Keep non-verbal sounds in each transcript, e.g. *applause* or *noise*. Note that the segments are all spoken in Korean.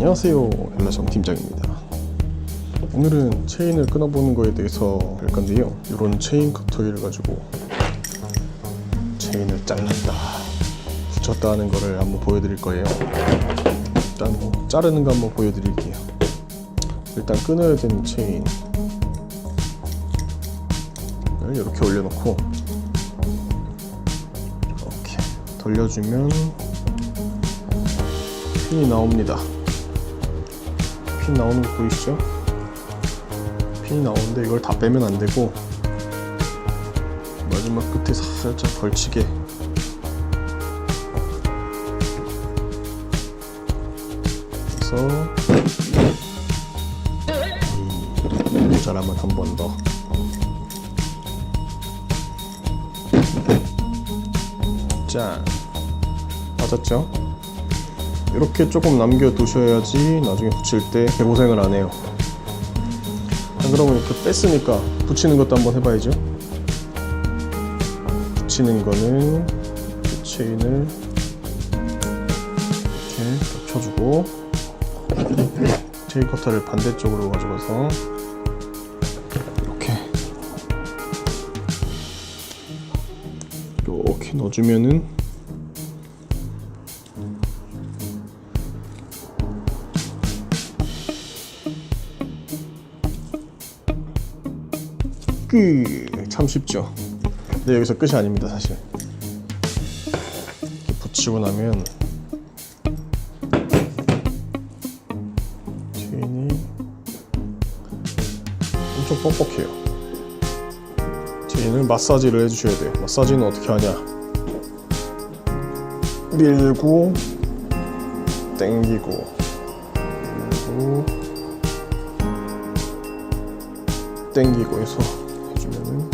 안녕하세요. 연라정 팀장입니다. 오늘은 체인을 끊어보는 거에 대해서 할 건데요. 이런 체인 커터기를 가지고 체인을 잘랐다 붙였다 하는 거를 한번 보여드릴 거예요. 일단 뭐 자르는 거 한번 보여드릴게요. 일단 끊어야 되는 체인을 이렇게 올려놓고 이렇게 돌려주면 핀이 나옵니다 핀 나오는 거 보이시죠? 핀이 나오는데 이걸 다 빼면 안 되고 마지막 끝에 살짝 걸치게 해서 이 모자람을 한번 더. 짠 맞았죠? 이렇게 조금 남겨두셔야지 나중에 붙일 때 개고생을 안 해요. 자, 그러면 이렇게 뺐으니까 붙이는 것도 한번 해봐야죠. 붙이는 거는 이 체인을 이렇게 겹쳐주고 체인 커터를 반대쪽으로 가져가서 이렇게 이렇게 넣어주면은 끝 참 쉽죠. 근데 여기서 끝이 아닙니다 사실. 이렇게 붙이고 나면 체인이 엄청 뻑뻑해요. 체인을 마사지를 해주셔야 돼요. 마사지는 어떻게 하냐? 밀고 당기고 밀고 당기고 해서 해주면은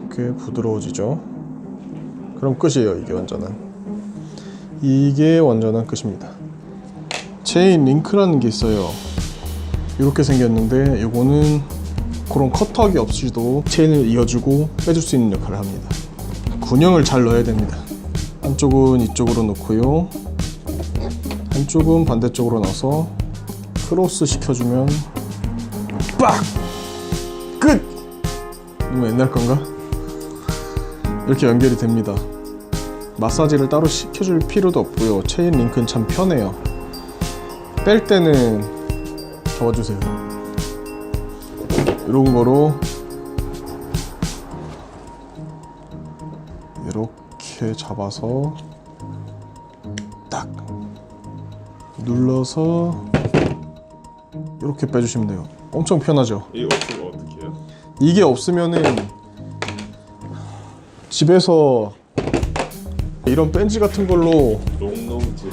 이렇게 부드러워지죠. 그럼 끝이에요. 이게 완전한. 이게 완전한 끝입니다. 체인 링크라는 게 있어요. 이렇게 생겼는데 이거는 그런 커터기 없이도 체인을 이어주고 빼줄 수 있는 역할을 합니다. 균형을 잘 넣어야 됩니다. 한쪽은 이쪽으로 놓고요. 한쪽은 반대쪽으로 넣어서 크로스 시켜주면 빡! 끝! 너무 옛날 건가? 이렇게 연결이 됩니다. 마사지를 따로 시켜줄 필요도 없고요. 체인 링크는 참 편해요. 뺄 때는 접어주세요. 이런 거로 이렇게 잡아서 딱 눌러서 이렇게 빼주시면 돼요. 엄청 편하죠? 이게 없으면은 집에서 이런 벤치 같은 걸로 롱노즈.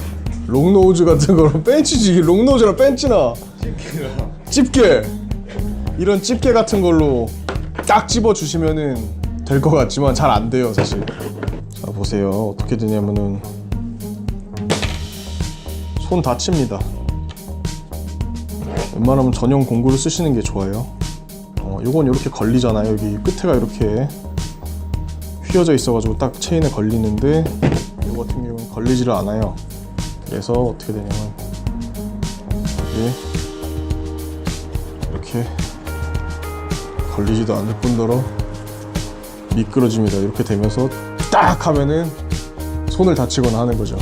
롱노즈 같은 걸로 *laughs* 벤치지. 롱노즈랑 벤치나? 치킨이랑. 집게. 이런 집게 같은 걸로 딱 집어 주시면은 될 것 같지만 잘 안 돼요 사실. 자 보세요. 어떻게 되냐면은 손 다칩니다. 웬만하면 전용 공구를 쓰시는 게 좋아요 어, 요건 이렇게 걸리잖아요 여기 끝에가 이렇게 휘어져 있어가지고 딱 체인에 걸리는데 요 같은 경우는 걸리지를 않아요 그래서 어떻게 되냐면 이렇게 걸리지도 않을 뿐더러 미끄러집니다. 이렇게 되면서 딱 하면은 손을 다치거나 하는 거죠.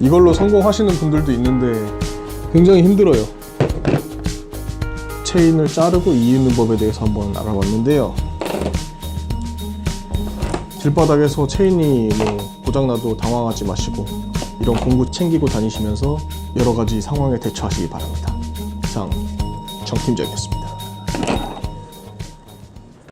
이걸로 성공하시는 분들도 있는데 굉장히 힘들어요. 체인을 자르고 이으는 법에 대해서 한번 알아봤는데요. 길바닥에서 체인이 뭐 고장나도 당황하지 마시고 이런 공구 챙기고 다니시면서 여러 가지 상황에 대처하시기 바랍니다. 이상 정 팀장이었습니다.